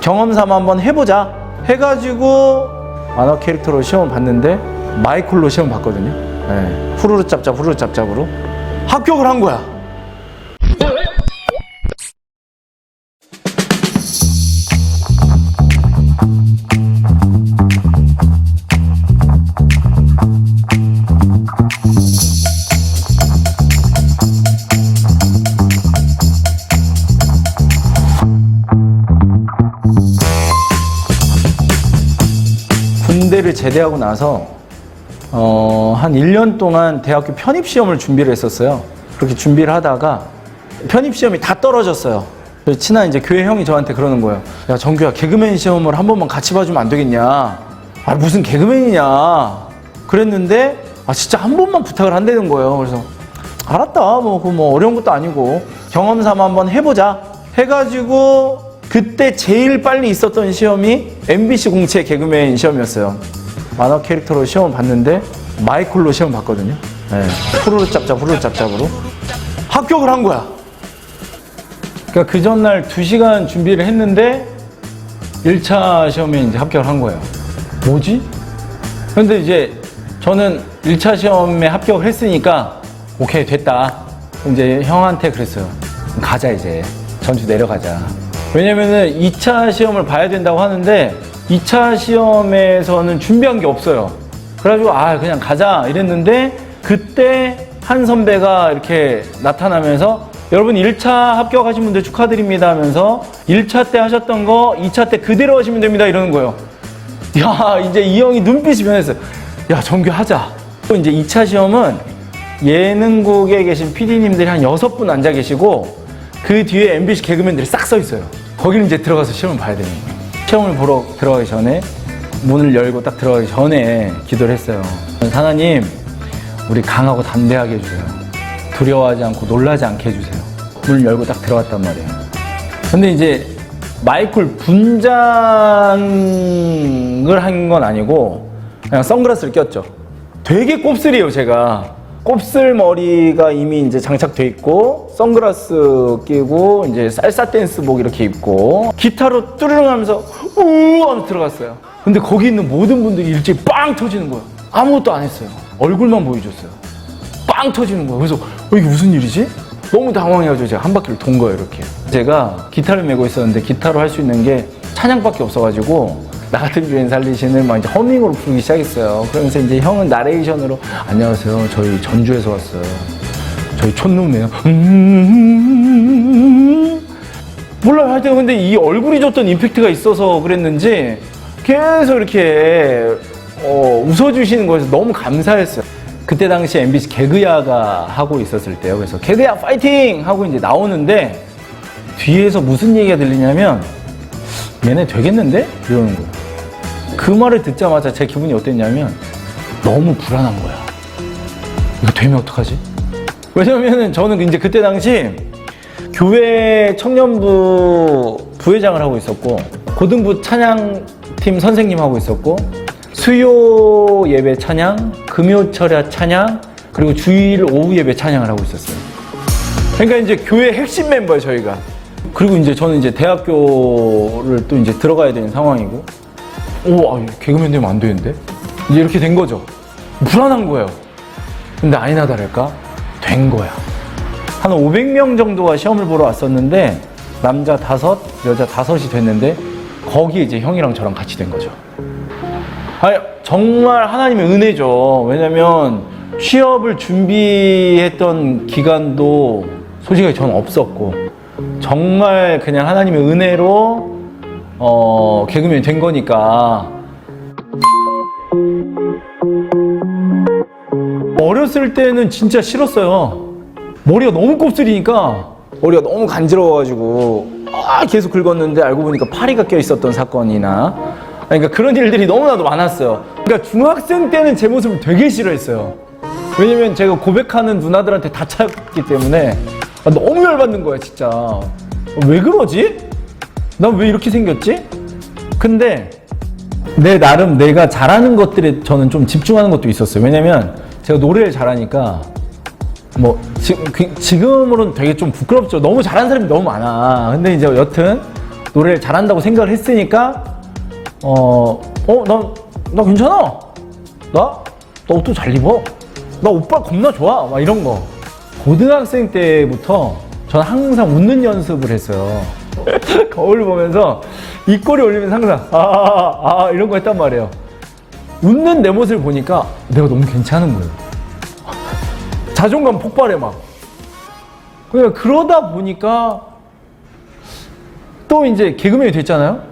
경험 삼아 한번 해보자 해가지고 만화 캐릭터로 시험 봤는데 마이콜로 시험 봤거든요. 네. 후루룩 짭짭 후루룩 짭짭으로 합격을 한 거야. 제대하고 나서 어, 한 1년 동안 대학교 편입 시험을 준비를 했었어요. 그렇게 준비를 하다가 편입 시험이 다 떨어졌어요. 친한 이제 교회 형이 저한테 그러는 거예요. 야, 정규야, 개그맨 시험을 한 번만 같이 봐주면 안 되겠냐? 아, 무슨 개그맨이냐? 그랬는데, 아, 진짜 한 번만 부탁을 한다는 거예요. 그래서, 알았다. 뭐, 그 뭐, 어려운 것도 아니고, 경험 삼아 한번 해보자. 해가지고, 그때 제일 빨리 있었던 시험이 MBC 공채 개그맨 시험이었어요. 만화 캐릭터로 시험을 봤는데 마이콜로 시험 봤거든요. 네. 후루룩 짭짭 후루룩 짭짭으로 합격을 한 거야. 그러니까 그 전날 2시간 준비를 했는데 1차 시험에 이제 합격을 한 거예요. 뭐지? 근데 이제 저는 1차 시험에 합격을 했으니까 오케이 됐다. 이제 형한테 그랬어요. 가자 이제 전주 내려가자. 왜냐면은 2차 시험을 봐야 된다고 하는데 2차 시험에서는 준비한 게 없어요. 그래가지고 아 그냥 가자 이랬는데 그때 한 선배가 이렇게 나타나면서 여러분 1차 합격하신 분들 축하드립니다 하면서 1차 때 하셨던 거 2차 때 그대로 하시면 됩니다 이러는 거예요. 야 이제 이 형이 눈빛이 변했어요. 야 정규 하자. 또 이제 2차 시험은 예능국에 계신 PD님들이 한 여섯 분 앉아 계시고 그 뒤에 MBC 개그맨들이 싹 서 있어요. 거기를 이제 들어가서 시험을 봐야 되는 거예요. 시험을 보러 들어가기 전에 문을 열고 딱 들어가기 전에 기도를 했어요. 하나님, 우리 강하고 담대하게 해주세요. 두려워하지 않고 놀라지 않게 해주세요. 문을 열고 딱 들어갔단 말이에요. 근데 이제 마이클 분장을 한 건 아니고 그냥 선글라스를 꼈죠. 되게 곱슬이에요, 제가. 곱슬 머리가 이미 이제 장착돼 있고 선글라스 끼고 이제 쌀쌀 댄스복 이렇게 입고 기타로 뚜르릉 하면서 우 하면서 들어갔어요. 근데 거기 있는 모든 분들이 일제히 빵 터지는 거예요. 아무것도 안 했어요. 얼굴만 보여줬어요. 빵 터지는 거예요. 그래서 어, 이게 무슨 일이지? 너무 당황해가지고 제가 한 바퀴를 돈 거예요, 이렇게. 제가 기타를 메고 있었는데 기타로 할 수 있는 게 찬양밖에 없어가지고 나 같은 주인 살리시는 막 이제 허밍으로 부르기 시작했어요. 그러면서 이제 형은 나레이션으로 안녕하세요, 저희 전주에서 왔어요. 저희 촌놈이에요. 음~ 몰라요. 하여튼 근데 이 얼굴이 줬던 임팩트가 있어서 그랬는지 계속 이렇게 어, 웃어주시는 거에서 너무 감사했어요. 그때 당시 MBC 개그야가 하고 있었을 때요. 그래서 개그야 파이팅! 하고 이제 나오는데 뒤에서 무슨 얘기가 들리냐면 얘네 되겠는데? 이러는 거예요. 그 말을 듣자마자 제 기분이 어땠냐면 너무 불안한 거야. 이거 되면 어떡하지? 왜냐면은 저는 이제 그때 당시 교회 청년부 부회장을 하고 있었고 고등부 찬양팀 선생님 하고 있었고 수요 예배 찬양, 금요 철야 찬양, 그리고 주일 오후 예배 찬양을 하고 있었어요. 그러니까 이제 교회 핵심 멤버예요, 저희가. 그리고 이제 저는 이제 대학교를 또 이제 들어가야 되는 상황이고, 오, 아, 개그맨 되면 안 되는데? 이제 이렇게 된 거죠. 불안한 거예요. 근데 아니나 다를까? 된 거야. 한 500명 정도가 시험을 보러 왔었는데, 남자 다섯, 여자 다섯이 됐는데, 거기에 이제 형이랑 저랑 같이 된 거죠. 아니, 정말 하나님의 은혜죠. 왜냐면 취업을 준비했던 기간도 솔직히 저는 없었고, 정말 그냥 하나님의 은혜로, 어, 개그맨이 된 거니까. 어렸을 때는 진짜 싫었어요. 머리가 너무 곱슬이니까 머리가 너무 간지러워가지고 아 계속 긁었는데 알고 보니까 파리가 껴 있었던 사건이나 그러니까 그런 일들이 너무나도 많았어요. 그러니까 중학생 때는 제 모습을 되게 싫어했어요. 왜냐면 제가 고백하는 누나들한테 다 차였기 때문에 아, 너무 열받는 거야 진짜. 왜 그러지? 난 왜 이렇게 생겼지? 근데 내 나름 내가 잘하는 것들에 저는 좀 집중하는 것도 있었어요. 왜냐면 제가 노래를 잘하니까 뭐 지금 그- 지금으로는 되게 좀 부끄럽죠. 너무 잘하는 사람이 너무 많아. 근데 이제 여튼 노래를 잘한다고 생각을 했으니까 어 어 나 나 괜찮아 나 나 옷도 잘 입어 나 오빠 겁나 좋아 막 이런 거 고등학생 때부터 저는 항상 웃는 연습을 했어요 거울 보면서 입꼬리 올리면서 항상 아아아 아, 아, 이런 거 했단 말이에요 웃는 내 모습을 보니까 내가 너무 괜찮은 거예요 자존감 폭발해 막 그냥 그러다 보니까 또 이제 개그맨이 됐잖아요.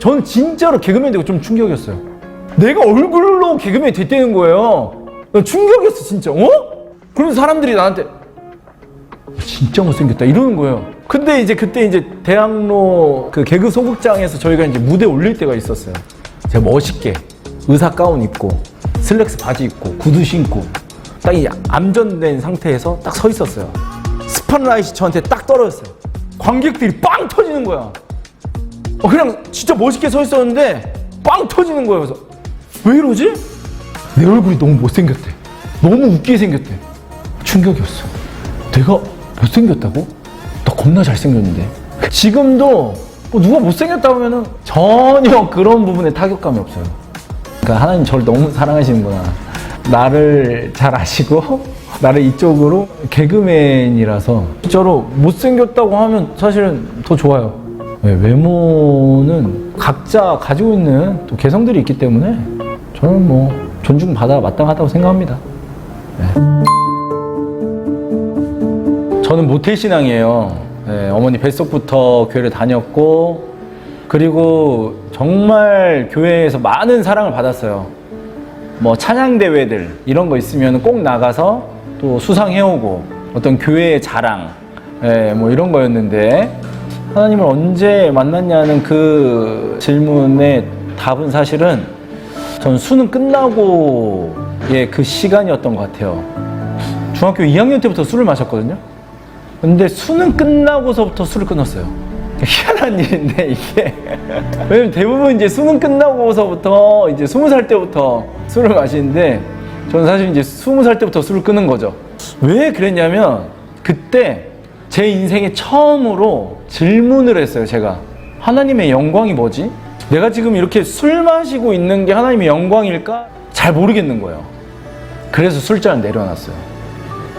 전 진짜로 개그맨 되고 좀 충격이었어요. 내가 얼굴로 개그맨이 됐다는 거예요. 난 충격이었어 진짜. 어? 그런 사람들이 나한테 진짜 못생겼다 이러는 거예요. 근데 이제 그때 이제 대학로 그 개그 소극장에서 저희가 이제 무대 올릴 때가 있었어요. 제가 멋있게 의사 가운 입고 슬랙스 바지 입고 구두 신고 딱 이 암전된 상태에서 딱 서 있었어요. 스팟라이트 저한테 딱 떨어졌어요. 관객들이 빵 터지는 거야. 어, 그냥 진짜 멋있게 서 있었는데 빵 터지는 거예요. 그래서 왜 이러지? 내 얼굴이 너무 못생겼대. 너무 웃기게 생겼대. 충격이었어. 내가 못생겼다고? 나 겁나 잘생겼는데. 지금도 뭐 누가 못생겼다고 하면은 전혀 그런 부분에 타격감이 없어요. 그러니까 하나님 저를 너무 사랑하시는구나. 나를 잘 아시고 나를 이쪽으로 개그맨이라서 진짜로 못생겼다고 하면 사실은 더 좋아요. 네, 외모는 각자 가지고 있는 또 개성들이 있기 때문에 저는 뭐 존중받아 마땅하다고 생각합니다. 네. 저는 모태 신앙이에요. 네, 어머니 뱃속부터 교회를 다녔고 그리고 정말 교회에서 많은 사랑을 받았어요. 뭐 찬양 대회들 이런 거 있으면 꼭 나가서 또 수상해오고 어떤 교회의 자랑 예, 뭐 이런 거였는데 하나님을 언제 만났냐는 그 질문의 답은 사실은 전 수능 끝나고의 그 시간이었던 것 같아요. 중학교 2학년 때부터 술을 마셨거든요. 근데 수능 끝나고서부터 술을 끊었어요. 희한한 일인데 이게 왜냐면 대부분 이제 수능 끝나고서부터 이제 스무 살 때부터 술을 마시는데 저는 사실 이제 스무 살 때부터 술을 끊은 거죠. 왜 그랬냐면 그때 제 인생에 처음으로 질문을 했어요. 제가 하나님의 영광이 뭐지? 내가 지금 이렇게 술 마시고 있는 게 하나님의 영광일까? 잘 모르겠는 거예요. 그래서 술잔을 내려놨어요.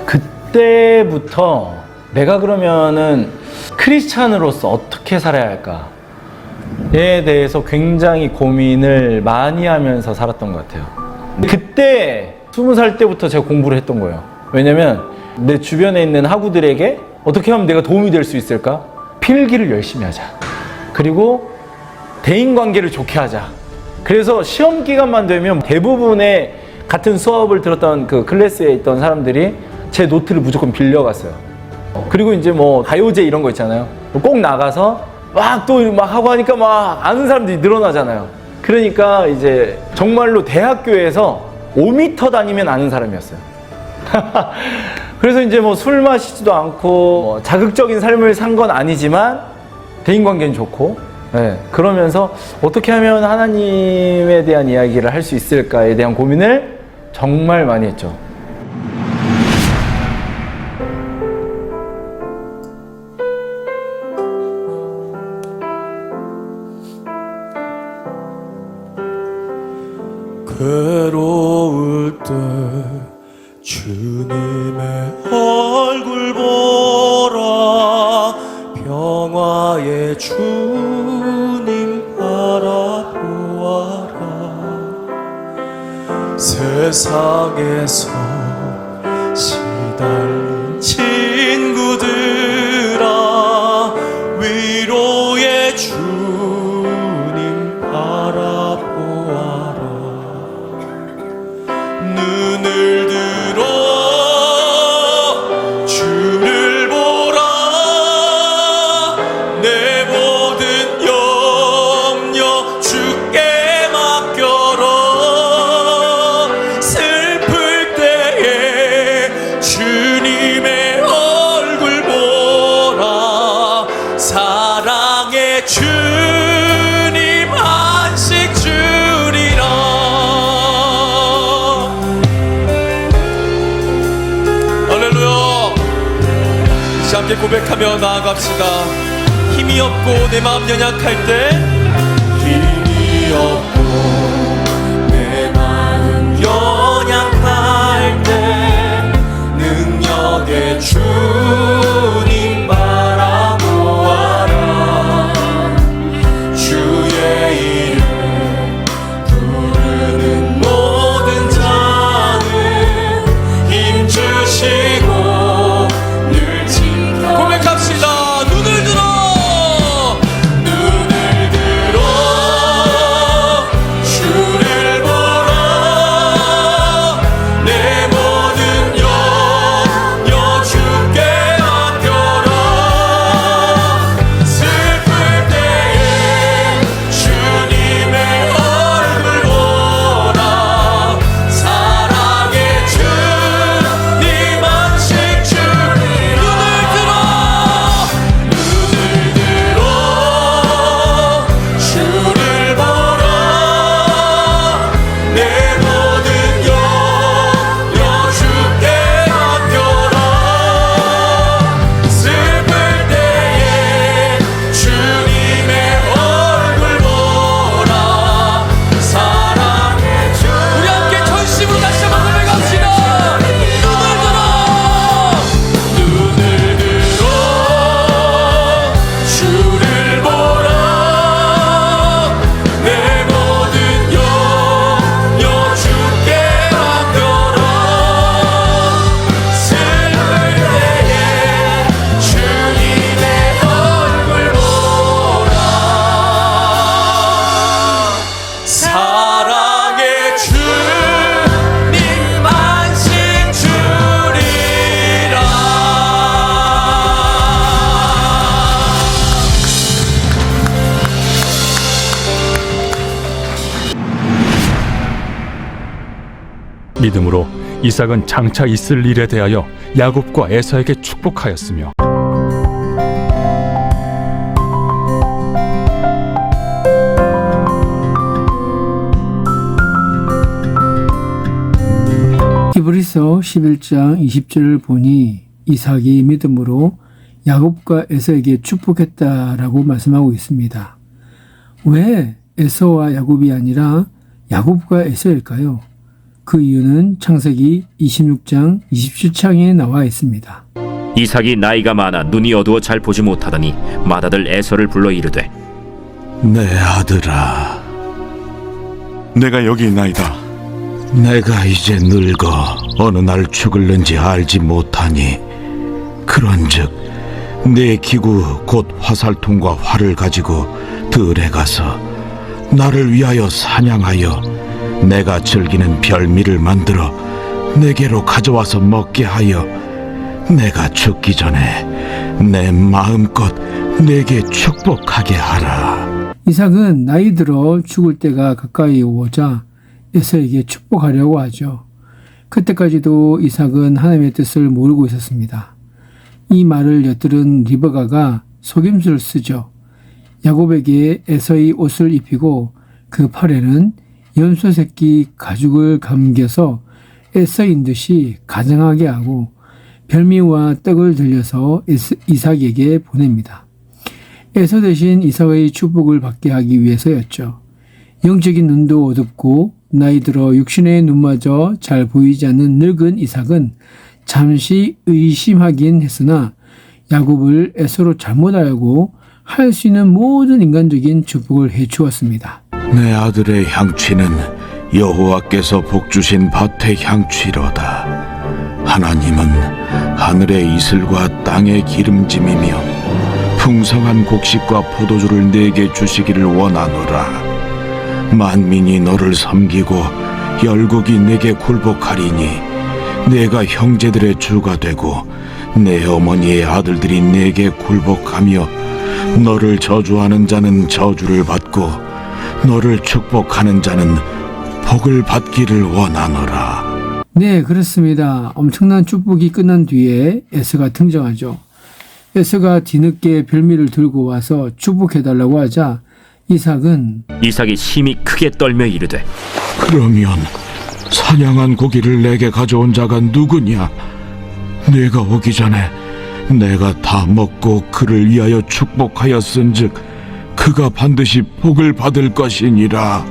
그때부터 내가 그러면은 크리스찬으로서 어떻게 살아야 할까에 대해서 굉장히 고민을 많이 하면서 살았던 것 같아요. 그때 스무 살 때부터 제가 공부를 했던 거예요. 왜냐면 내 주변에 있는 학우들에게 어떻게 하면 내가 도움이 될 수 있을까? 필기를 열심히 하자. 그리고 대인 관계를 좋게 하자. 그래서 시험 기간만 되면 대부분의 같은 수업을 들었던 그 클래스에 있던 사람들이 제 노트를 무조건 빌려갔어요. 그리고 이제 뭐 가요제 이런 거 있잖아요. 꼭 나가서 막또막 하고 하니까 막 아는 사람들이 늘어나잖아요. 그러니까 이제 정말로 대학교에서 5m 다니면 아는 사람이었어요. 그래서 이제 뭐 술 마시지도 않고 뭐 자극적인 삶을 산 건 아니지만 대인 관계는 좋고 예, 그러면서 어떻게 하면 하나님에 대한 이야기를 할 수 있을까에 대한 고민을 정말 많이 했죠. 고백하며 나아갑시다. 힘이 없고 내 마음 연약할 때 힘이 없고 내 마음 연약할 때 능력의 주 믿음으로 이삭은 장차 있을 일에 대하여 야곱과 에서에게 축복하였으며 히브리서 11장 20절을 보니 이삭이 믿음으로 야곱과 에서에게 축복했다라고 말씀하고 있습니다. 왜 에서와 야곱이 아니라 야곱과 에서일까요? 그 이유는 창세기 26장 27장에 나와 있습니다. 이삭이 나이가 많아 눈이 어두워 잘 보지 못하더니 맏아들 에서를 불러 이르되 내 아들아, 내가 여기 있나이다. 내가 이제 늙어 어느 날 죽을는지 알지 못하니 그런즉 내 기구 곧 화살통과 활을 가지고 들에 가서 나를 위하여 사냥하여 내가 즐기는 별미를 만들어 내게로 가져와서 먹게 하여 내가 죽기 전에 내 마음껏 내게 축복하게 하라. 이삭은 나이 들어 죽을 때가 가까이 오자 에서에게 축복하려고 하죠. 그때까지도 이삭은 하나님의 뜻을 모르고 있었습니다. 이 말을 엿들은 리버가가 속임수를 쓰죠. 야곱에게 에서의 옷을 입히고 그 팔에는 연소 새끼 가죽을 감겨서 에서인 듯이 가장하게 하고 별미와 떡을 들려서 이삭에게 보냅니다. 에서 대신 이삭의 축복을 받게 하기 위해서였죠. 영적인 눈도 어둡고 나이 들어 육신의 눈마저 잘 보이지 않는 늙은 이삭은 잠시 의심하긴 했으나 야곱을 에서로 잘못 알고 할 수 있는 모든 인간적인 축복을 해 주었습니다. 내 아들의 향취는 여호와께서 복 주신 밭의 향취로다. 하나님은 하늘의 이슬과 땅의 기름짐이며 풍성한 곡식과 포도주를 내게 주시기를 원하노라. 만민이 너를 섬기고 열국이 내게 굴복하리니 내가 형제들의 주가 되고 내 어머니의 아들들이 내게 굴복하며 너를 저주하는 자는 저주를 받고 너를 축복하는 자는 복을 받기를 원하노라. 네, 그렇습니다. 엄청난 축복이 끝난 뒤에 에스가 등장하죠. 에스가 뒤늦게 별미를 들고 와서 축복해달라고 하자 이삭은 이삭이 심히 크게 떨며 이르되 그러면 사냥한 고기를 내게 가져온 자가 누구냐? 내가 오기 전에 내가 다 먹고 그를 위하여 축복하였은즉 그가 반드시 복을 받을 것이니라.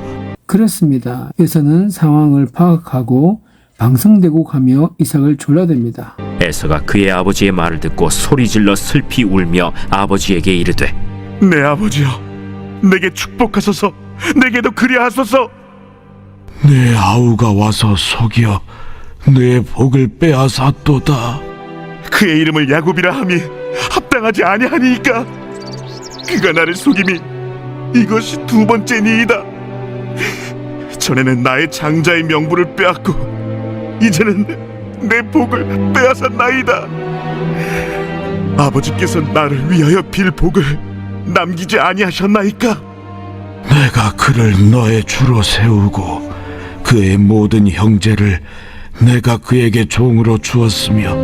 그렇습니다. 에서는 상황을 파악하고 방성되고 가며 이삭을 졸라댑니다. 에서가 그의 아버지의 말을 듣고 소리질러 슬피 울며 아버지에게 이르되 내 아버지여 내게 축복하소서 내게도 그리하소서 내 아우가 와서 속여 내 복을 빼앗았도다. 그의 이름을 야곱이라 함이 합당하지 아니하니이까 그가 나를 속임이 이것이 두 번째니이다. 전에는 나의 장자의 명부를 빼앗고 이제는 내 복을 빼앗았나이다. 아버지께서 나를 위하여 빌 복을 남기지 아니하셨나이까? 내가 그를 너의 주로 세우고 그의 모든 형제를 내가 그에게 종으로 주었으며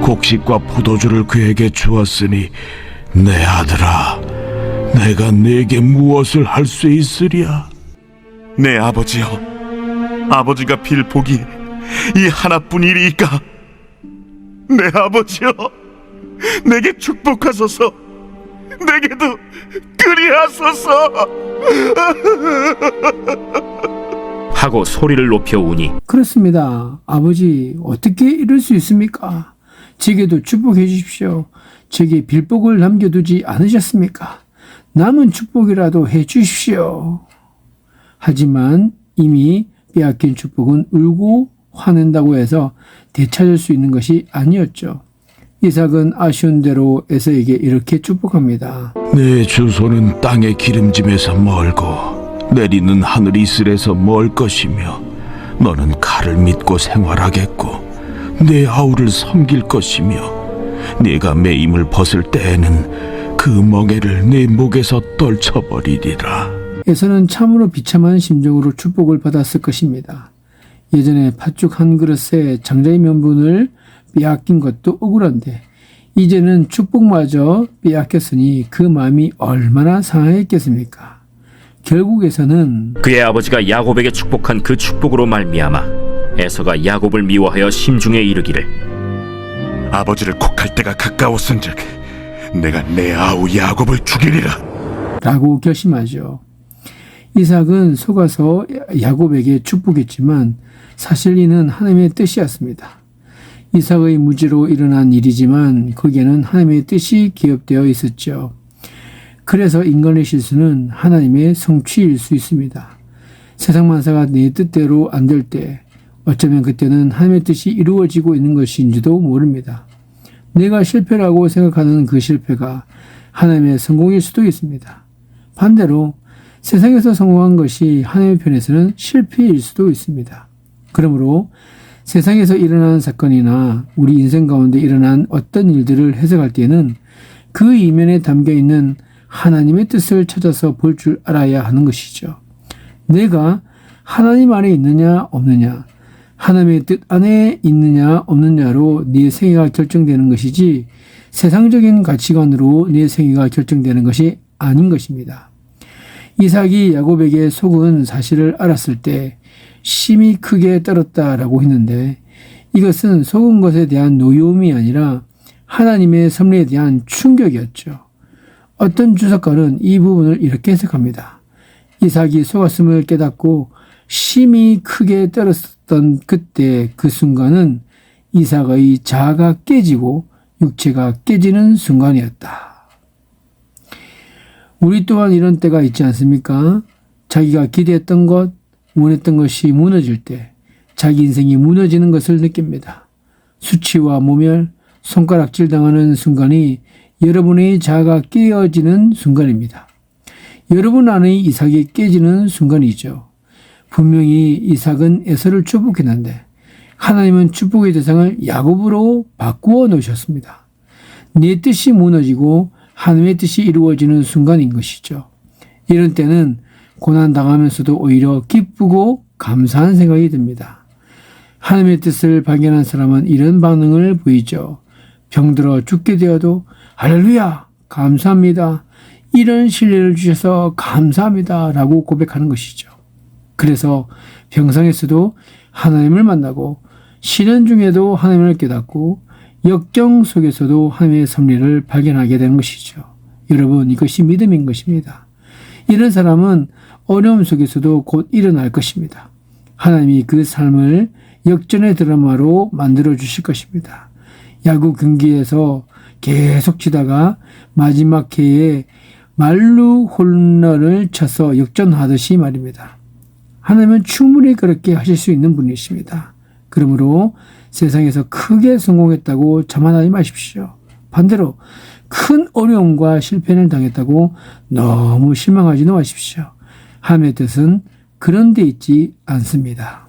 곡식과 포도주를 그에게 주었으니 내 아들아 내가 네게 무엇을 할 수 있으랴 내 아버지여 아버지가 빌 복이 이 하나뿐이리이까 내 아버지여 내게 축복하소서 내게도 그리하소서 하고 소리를 높여 우니 그렇습니다. 아버지, 어떻게 이럴 수 있습니까? 제게도 축복해 주십시오. 제게 빌복을 남겨두지 않으셨습니까? 남은 축복이라도 해 주십시오. 하지만 이미 빼앗긴 축복은 울고 화낸다고 해서 되찾을 수 있는 것이 아니었죠. 이삭은 아쉬운 대로 에서에게 이렇게 축복합니다. 내 주소는 땅의 기름짐에서 멀고 내리는 하늘 이슬에서 멀 것이며 너는 칼을 믿고 생활하겠고 내 아우를 섬길 것이며 네가 매임을 벗을 때에는 그 멍에를 내 목에서 떨쳐버리리라 에서는 참으로 비참한 심정으로 축복을 받았을 것입니다. 예전에 팥죽 한 그릇에 장자의 면분을 빼앗긴 것도 억울한데 이제는 축복마저 빼앗겼으니 그 마음이 얼마나 상하였겠습니까? 결국에서는 그의 아버지가 야곱에게 축복한 그 축복으로 말미암아 에서가 야곱을 미워하여 심중에 이르기를 아버지를 곡할 때가 가까웠은즉 내가 내 아우 야곱을 죽이리라 라고 결심하죠. 이삭은 속아서 야곱에게 축복했지만 사실 이는 하나님의 뜻이었습니다. 이삭의 무지로 일어난 일이지만 거기에는 하나님의 뜻이 기업되어 있었죠. 그래서 인간의 실수는 하나님의 성취일 수 있습니다. 세상 만사가 내 뜻대로 안 될 때 어쩌면 그때는 하나님의 뜻이 이루어지고 있는 것인지도 모릅니다. 내가 실패라고 생각하는 그 실패가 하나님의 성공일 수도 있습니다. 반대로 세상에서 성공한 것이 하나님의 편에서는 실패일 수도 있습니다. 그러므로 세상에서 일어나는 사건이나 우리 인생 가운데 일어난 어떤 일들을 해석할 때는 그 이면에 담겨 있는 하나님의 뜻을 찾아서 볼 줄 알아야 하는 것이죠. 내가 하나님 안에 있느냐 없느냐, 하나님의 뜻 안에 있느냐 없느냐로 네 생애가 결정되는 것이지 세상적인 가치관으로 네 생애가 결정되는 것이 아닌 것입니다. 이삭이 야곱에게 속은 사실을 알았을 때 심히 크게 떨었다라고 했는데 이것은 속은 것에 대한 노여움이 아니라 하나님의 섭리에 대한 충격이었죠. 어떤 주석가는 이 부분을 이렇게 해석합니다. 이삭이 속았음을 깨닫고 심히 크게 떨었 던 그때 그 순간은 이삭의 자아가 깨지고 육체가 깨지는 순간이었다. 우리 또한 이런 때가 있지 않습니까? 자기가 기대했던 것, 원했던 것이 무너질 때 자기 인생이 무너지는 것을 느낍니다. 수치와 모멸, 손가락질 당하는 순간이 여러분의 자아가 깨어지는 순간입니다. 여러분 안의 이삭이 깨지는 순간이죠. 분명히 이삭은 에서를 축복했는데 하나님은 축복의 대상을 야곱으로 바꾸어 놓으셨습니다. 내 뜻이 무너지고 하나님의 뜻이 이루어지는 순간인 것이죠. 이런 때는 고난 당하면서도 오히려 기쁘고 감사한 생각이 듭니다. 하나님의 뜻을 발견한 사람은 이런 반응을 보이죠. 병들어 죽게 되어도 할렐루야 감사합니다. 이런 신뢰를 주셔서 감사합니다. 라고 고백하는 것이죠. 그래서 병상에서도 하나님을 만나고 시련 중에도 하나님을 깨닫고 역경 속에서도 하나님의 섭리를 발견하게 되는 것이죠. 여러분, 이것이 믿음인 것입니다. 이런 사람은 어려움 속에서도 곧 일어날 것입니다. 하나님이 그 삶을 역전의 드라마로 만들어 주실 것입니다. 야구 경기에서 계속 치다가 마지막 해에 말루 홈런을 쳐서 역전하듯이 말입니다. 하나님은 충분히 그렇게 하실 수 있는 분이십니다. 그러므로 세상에서 크게 성공했다고 자만하지 마십시오. 반대로 큰 어려움과 실패를 당했다고 너무 실망하지는 마십시오. 하나님의 뜻은 그런 데 있지 않습니다.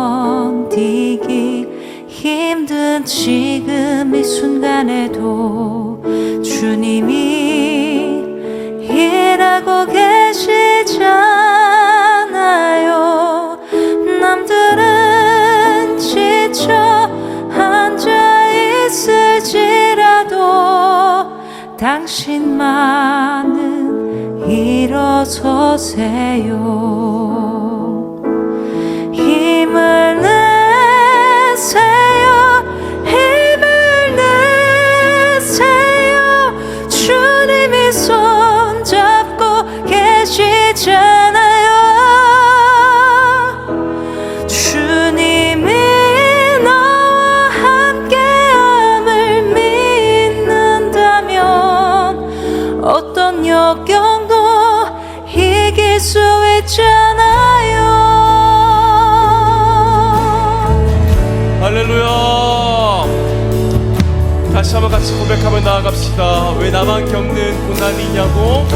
힘든 지금 이 순간에도 주님이 일하고 계시잖아요. 남들은 지쳐 앉아 있을지라도 당신만은 일어서세요 같이 고백하며 나아갑시다. 왜 나만 겪는 고난이냐고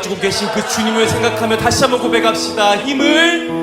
가지고 계신 그 주님을 생각하며 다시 한번 고백합시다. 힘을